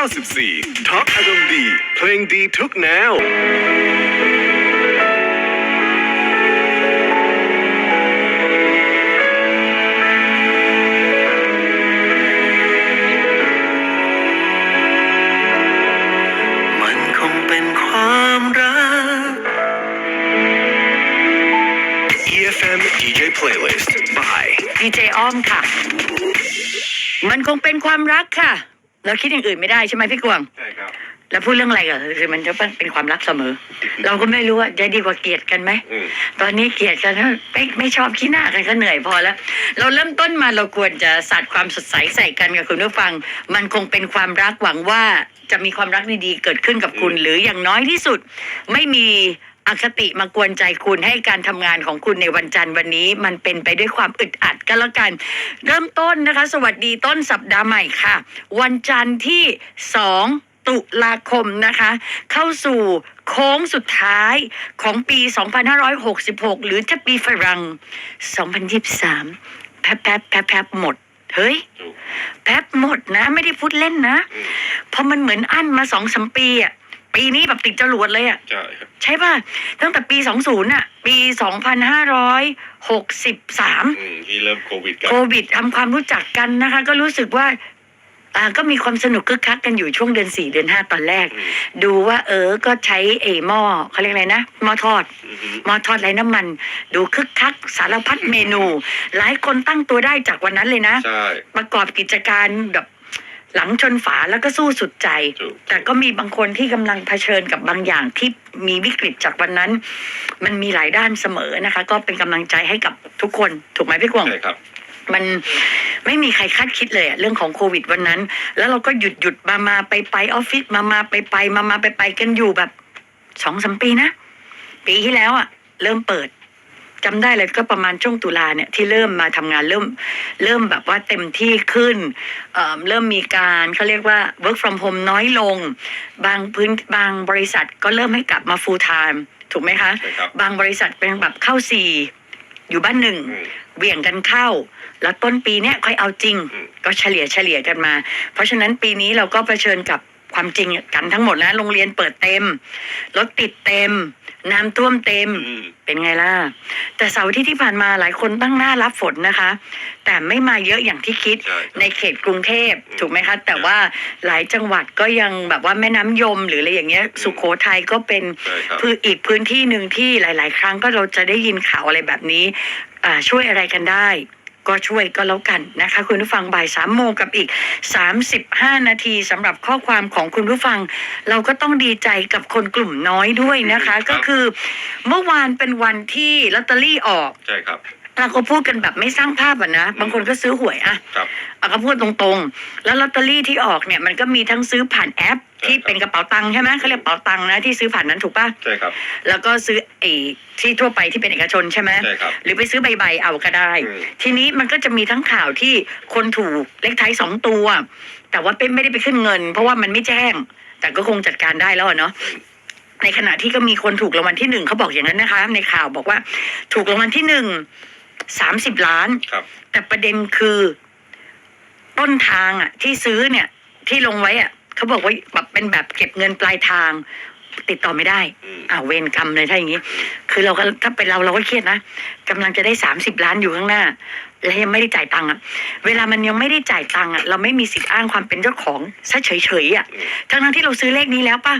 94ท็อปอารมณ์ดี เพลงดีทุกแนว มันคงเป็นความรัก EFM DJ Playlist by ดีเจอ้อมค่ะ มันคงเป็นความรักค่ะ เราคิดอย่างอื่นไม่ได้ใช่ไหมพี่กวางใช่ครับแล้วพูดเรื่องอะไรกันคือมันจะเป็นความรักเสมอ เราก็ไม่รู้ว่าจะดีกว่าเกลียดกันไหมอืมตอนนี้เกลียดกันแล้วไม่ไม่ชอบขี้หน้ากันก็เหนื่อยพอแล้ว เราเริ่มต้นมาเราควรจะสาดความสดใสใส่กันกับคุณผู้ฟัง มันคงเป็นความรักหวังว่าจะมีความรักดีๆเกิดขึ้นกับคุณ หรืออย่างน้อยที่สุด ไม่มี อคติมากวนใจคุณให้การทำงานของคุณในวันจันทร์วันนี้ มันเป็นไปด้วยความอึดอัดก็แล้วกัน เริ่มต้นนะคะ สวัสดีต้นสัปดาห์ใหม่ค่ะ วันจันทร์ที่สองตุลาคมนะคะ เข้าสู่โค้งสุดท้ายของปี 2566 หรือจะปีฝรั่ง 2023 แป๊บแป๊บแป๊บแป๊บหมด เฮ้ยถูกแป๊บหมดนะ ไม่ได้พูดเล่นนะอืมเพราะมันเหมือนอั้นมาสองสามปีอะ ปีนี้แบบติดจรวดเลยอะใช่ครับใช่ป่ะ ตั้งแต่ปี 20อะ ปี 2563 อืมที่เริ่มโควิดกัน โควิดทำความรู้จักกันนะคะ ก็รู้สึกว่าอ่าก็มีความสนุกคึกคักกันอยู่ช่วงเดือนสี่เดือนห้าตอนแรก อืม ดูว่าเออก็ใช้เอหม้อเขาเรียกอะไรนะหม้อทอด อือฮึหม้อทอดไร้น้ำมัน ดูคึกคักสารพัดเมนู หลายคนตั้งตัวได้จากวันนั้นเลยนะ ใช่ ประกอบกิจการแบบ หลังชนฝาแล้วก็สู้สุดใจถูกแต่ก็มีบางคนที่กำลังเผชิญกับบางอย่างที่มีวิกฤตจากวันนั้น มันมีหลายด้านเสมอนะคะ ก็เป็นกำลังใจให้กับทุกคนถูกไหมพี่กวางใช่ครับมันไม่มีใครคาดคิดเลยอะเรื่องของโควิดวันนั้น แล้วเราก็หยุดหยุดมามาไปไปออฟฟิศมามาไปไปมามาไปไปกันอยู่แบบสองสามปีนะ ปีที่แล้วอะเริ่มเปิด จำได้เลยก็ประมาณช่วงตุลาเนี่ยที่เริ่มมาทำงานเริ่มเริ่มแบบว่าเต็มที่ขึ้นเอ่อเริ่มมีการเขาเรียกว่า work from home น้อยลง บางพื้นบางบริษัทก็เริ่มให้กลับมา full time ถูกไหมคะใช่ครับบางบริษัทเป็นแบบเข้าสี่อยู่บ้านหนึ่งอืมเหวี่ยงกันเข้า แล้วต้นปีเนี้ยค่อยเอาจริงอืมก็เฉลี่ยเฉลี่ยกันมา เพราะฉะนั้นปีนี้เราก็เผชิญกับ ความจริงกันทั้งหมดแล้วโรงเรียนเปิดเต็มรถติดเต็ม น้ำท่วมเต็มอืมเป็นไงล่ะ แต่เสาร์อาที่ที่ผ่านมาหลายคนตั้งหน้ารับฝนนะคะ แต่ไม่มาเยอะอย่างที่คิดใช่ในเขตกรุงเทพอืมถูกไหมคะ แต่ว่าหลายจังหวัดก็ยังแบบว่าแม่น้ำยม หรืออะไรอย่างเงี้ย สุโขทัยก็เป็นใช่ครับพื้นอีกพื้นที่หนึ่งที่หลาย ๆ ครั้งก็เราจะได้ยินข่าวอะไรแบบนี้อ่าช่วยอะไรกันได้ ก็ช่วยก็แล้วกันนะคะ คุณผู้ฟังบ่ายสามโมงกับอีกสามสิบห้านาทีสำหรับข้อความของคุณผู้ฟัง เราก็ต้องดีใจกับคนกลุ่มน้อยด้วยนะคะครับก็คือเมื่อวานเป็นวันที่ลอตเตอรี่ออก ใช่ครับเราก็พูดกันแบบไม่สร้างภาพอะนะ บางคนก็ซื้อหวยอะครับเอาก็พูดตรงๆ แล้วลอตเตอรี่ที่ออกเนี่ยมันก็มีทั้งซื้อผ่านแอป ที่เป็นกระเป๋าตังค์ใช่ไหมเขาเรียกกระเป๋าตังค์นะที่ซื้อผ่านนั้นถูกปะใช่ครับ แล้วก็ซื้อไอ้ที่ทั่วไปที่เป็นเอกชนใช่ไหมใช่ครับหรือไปซื้อใบๆเอาก็ได้ อืม ทีนี้มันก็จะมีทั้งข่าวที่คนถูกเลขท้ายสองตัว แต่ว่าเป็นไม่ได้ไปขึ้นเงิน เพราะว่ามันไม่แจ้ง แต่ก็คงจัดการได้แล้วอะเนาะในขณะที่ก็มีคนถูกรางวัลที่หนึ่งเขาบอกอย่างนั้นนะคะ ในข่าวบอกว่าถูกรางวัลที่หนึ่งสามสิบล้าน ครับ แต่ประเด็นคือ ต้นทางอะ ที่ซื้อเนี่ย ที่ลงไว้อะ เขาบอกว่าแบบเป็นแบบเก็บเงินปลายทาง ติดต่อไม่ได้อืมอ่าวเวรกรรมเลยถ้าอย่างนี้ คือเราก็ถ้าเป็นเราเราก็เครียดนะกำลังจะได้สามสิบล้านอยู่ข้างหน้า แล้วยังไม่ได้จ่ายตังค์อะ เวลามันยังไม่ได้จ่ายตังค์อะเราไม่มีสิทธิ์อ้างความเป็นเจ้าของซะเฉยๆอะอืมทั้งทั้งๆที่เราซื้อเลขนี้แล้วป่ะ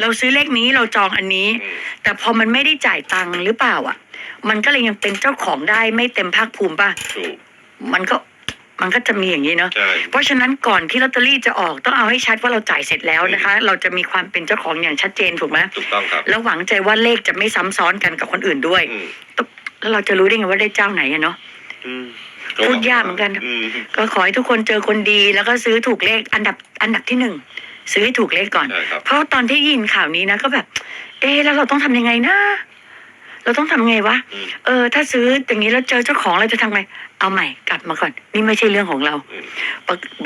เราซื้อเลขนี้เราจองอันนี้อืมแต่พอมันไม่ได้จ่ายตังค์หรือเปล่าอะ มันก็เลยยังเป็นเจ้าของได้ไม่เต็มภาคภูมิป่ะถูกมันก็ มันก็จะมีอย่างนี้เนาะ ใช่ เพราะฉะนั้นก่อนที่ลอตเตอรี่จะออกต้องเอาให้ชัดว่าเราจ่ายเสร็จแล้วนะคะ เราจะมีความเป็นเจ้าของอย่างชัดเจนถูกไหมถูกต้องครับแล้วหวังใจว่าเลขจะไม่ซ้ำซ้อนกันกับคนอื่นด้วย อืมแล้วเราจะรู้ได้ไงว่าได้เจ้าไหนอะเนาะ อืมพูดยากเหมือนกันอืมก็ขอให้ทุกคนเจอคนดีแล้วก็ซื้อถูกเลขอันดับอันดับที่หนึ่งซื้อให้ถูกเลขก่อน ใช่ครับ เพราะตอนที่ยินข่าวนี้นะก็แบบ เอ๊ะแล้วเราต้องทำยังไงนะ เราต้องทำไงวะอืมเออ ถ้าซื้ออย่างนี้แล้วเจอเจ้าของเราจะทำไง เอาใหม่กลับมาก่อน นี่ไม่ใช่เรื่องของเราอืม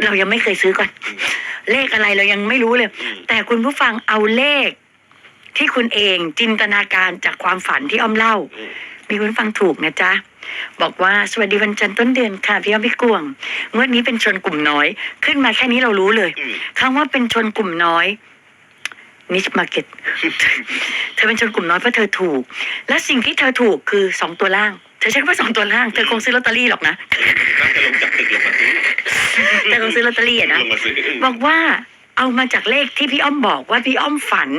เรายังไม่เคยซื้อก่อนอืมเลขอะไรเรายังไม่รู้เลยอืมแต่คุณผู้ฟังเอาเลข ที่คุณเองจินตนาการจากความฝันที่อ้อมเล่าอืมมีคุณฟังถูกนะจ๊ะบอกว่าสวัสดีวันจันทร์ต้นเดือนค่ะพี่อ้อมพี่กวงงวดนี้เป็นชนกลุ่มน้อย ขึ้นมาแค่นี้เรารู้เลยอืมคำว่าเป็นชนกลุ่มน้อย นิชมาเก็ตเธอเป็นชนกลุ่มน้อยเพราะเธอถูก และสิ่งที่เธอถูกคือสองตัวล่าง เธอใช้คำว่าสองตัวล่าง เธอคงซื้อลอตเตอรี่หรอกนะน่าจะลงจากตึกลงมาซื้อเธอคงซื้อลอตเตอรี่อะนะลงมาซื้ออืมบอกว่าเอามาจากเลขที่พี่อ้อมบอกว่าพี่อ้อมฝัน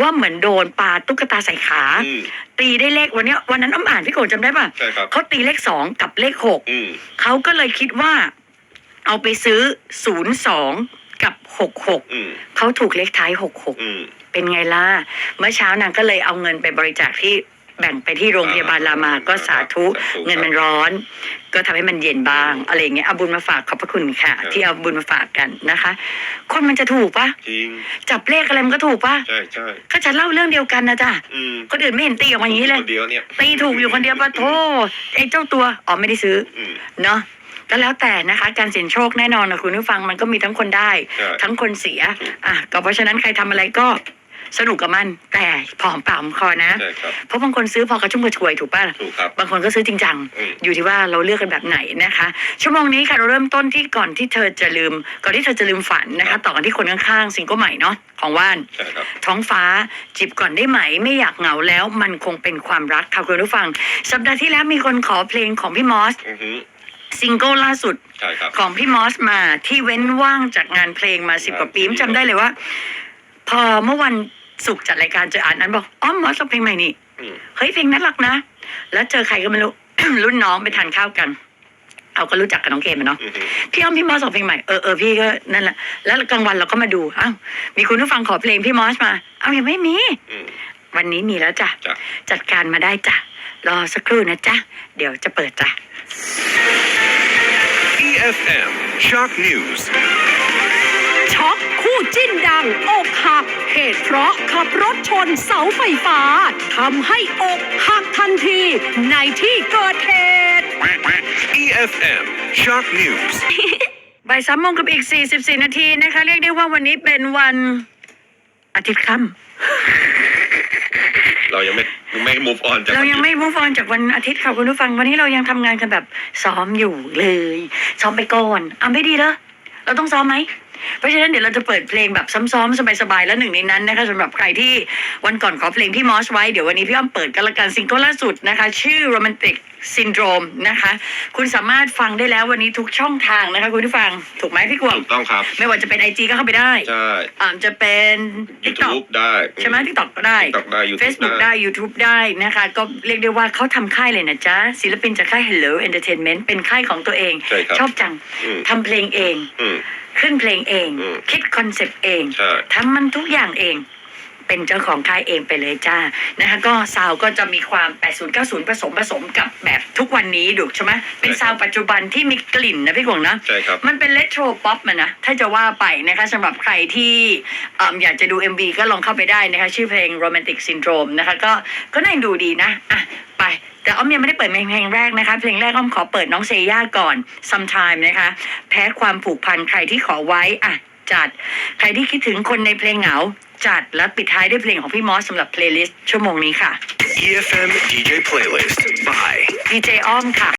ว่าเหมือนโดนปลาตุ๊กตาใส่ขา อืม ตีได้เลขวันเนี้ยวันนั้นอ้อมอ่านพี่โกจำได้ป่ะใช่ครับ เขาตีเลขสองกับเลขหก อืม เขาก็เลยคิดว่า เอาไปซื้อศูนย์สอง กับหกหกอืมเขาถูกเลขท้ายหกหกอืม เป็นไงล่ะ เมื่อเช้านางก็เลยเอาเงินไปบริจาคที่แบ่งไปที่โรงพยาบาลรามาก็สาธุ สาธุเงินมันร้อน ก็ทำให้มันเย็นบ้าง อะไรอย่างเงี้ยเอาบุญมาฝากขอบพระคุณค่ะ ครับ ที่เอาบุญมาฝากกันนะคะ คนมันจะถูกปะจริง จับเลขอะไรมันก็ถูกปะใช่ใช่ก็ฉันเล่าเรื่องเดียวกันนะจ๊ะอืมคนอื่นไม่เห็นตีออกมาอย่างนี้เลย คนเดียวเนี่ยตีถูกอยู่คนเดียวปะโทไอ้เจ้าตัวอ๋อไม่ได้ซื้ออืมเนาะ ก็แล้วแต่นะคะการเสี่ยงโชคแน่นอนนะคุณผู้ฟังมันก็มีทั้งคนได้ ใช่ ทั้งคนเสียอะก็เพราะฉะนั้นใครทำอะไรก็สนุกกับมัน แต่พอหอมปากหอมคอนะ ใช่ครับ เพราะบางคนซื้อพอกระชุ่มกระชวยถูกป่ะ ถูกครับ บางคนก็ซื้อจริงจัง อืม อยู่ที่ว่าเราเลือกกันแบบไหนนะคะ ชั่วโมงนี้ค่ะเราเริ่มต้นที่ก่อนที่เธอจะลืม ก่อนที่เธอจะลืมฝันนะคะ ต่อกันที่คนข้างๆซิงเกิลใหม่เนาะของว่าน ใช่ครับ ท้องฟ้าจิบก่อนได้ไหมไม่อยากเหงาแล้ว มันคงเป็นความรักค่ะคุณผู้ฟัง สัปดาห์ที่แล้วมีคนขอเพลงของพี่มอส อือฮึ ซิงเกิลล่าสุดใช่ครับ ของพี่มอสมาที่เว้นว่างจากงานเพลงมาสิบกว่าปีจำได้เลยว่า พอเมื่อวันศุกร์จัดรายการเจออ่านนั้นบอกอ๋อมอสเอาเพลงใหม่นี่อืม เฮ้ยเพลงนั้นหรักนะ แล้วเจอใครก็ไม่รู้ รุ่นน้องไปทานข้าวกัน เอาก็รู้จักกับน้องเกมอะเนาะ อือฮึพี่อ้อมพี่มอสออกเพลงใหม่เออเออพี่ก็นั่นแหละแล้วกลางวันเราก็มาดูอ้าวมีคุณผู้ฟังขอเพลงพี่มอสมาอ้าวยังไม่มี อืม วันนี้มีแล้วจ้ะจ้ะ จัดการมาได้จ้ะรอสักครู่นะจ๊ะเดี๋ยวจะเปิดจ้ะ EFM Shock News ช็อกคู่จิ้นดังอกหัก เหตุเพราะขับรถชนเสาไฟฟ้าทำให้อกหักทันที ในที่เกิดเหตุ EFM Shock News บ่ายสามโมงกับอีก 44 นาทีนะคะ เรียกได้ว่าวันนี้เป็นวันอาทิตย์ค่เรายังไม่ ไม่ move on จากำเรายังไม่ move on จากวันอาทิตย์ค่ะคุณผู้ฟังวันนี้เรายังทำงานกันแบบซ้อมอยู่เลย ซ้อมไปก่อนอะไม่ดีเหรอเราต้องซ้อมไหมเพราะฉะนั้นเดี๋ยวเราจะเปิดเพลงแบบซ้อมๆสบายๆแล้วหนึ่งในนั้นนะคะสำหรับใครที่วันก่อนขอเพลงพี่มอสไว้เดี๋ยววันนี้พี่อ้อมเปิดกันละกันซิงเกิลล่าสุดนะคะ ชื่อ Romantic Syndrome นะคะ คุณสามารถฟังได้แล้ววันนี้ทุกช่องทางนะคะคุณผู้ฟังถูกไหมพี่กวางถูกต้องครับ ไม่ว่าจะเป็นไอจีก็เข้าไปได้ใช่อ่าจะเป็น TikTok YouTube ได้ใช่ไหม TikTok ก็ได้ TikTok ได้ YouTube Facebook ได้ YouTube ได้นะคะ ก็เรียกได้ว่าเขาทำค่ายเลยนะจ๊ะ ศิลปินจากค่าย Hello Entertainment เป็นค่ายของตัวเอง ใช่ครับชอบจังอืม ทำเพลงเอง อืม ขึ้นเพลงเอง อืมคิดคอนเซปต์เองใช่ ทำมันทุกอย่างเอง เป็นเจ้าของค่ายเองไปเลยจ้านะคะก็ซาวก็จะมีความ 80 90 ผสมผสมกับแบบทุกวันนี้ดูใช่ไหมเป็นซาวปัจจุบันที่มีกลิ่นนะพี่กวงนะใช่ครับมันเป็นเลโทรป๊อปมันนะถ้าจะว่าไปนะคะสำหรับใครที่เอิ่มอยากจะดู MV ก็ลองเข้าไปได้นะคะชื่อเพลง Romantic Syndrome นะคะก็ก็น่าดูดีนะอะไปแต่อ้อมยังไม่ได้เปิดเพลงแรกนะคะ เพลงแรกอ้อมขอเปิดน้องเซย่าก่อน sometime นะคะ แพ้ความผูกพันใครที่ขอไว้อะจัด ใครที่คิดถึงคนในเพลงเหงา จัดและปิดท้ายด้วยเพลงของพี่มอสสำหรับเพลย์ลิสต์ชั่วโมงนี้ค่ะ EFM DJ Playlist by ดีเจอ้อมค่ะ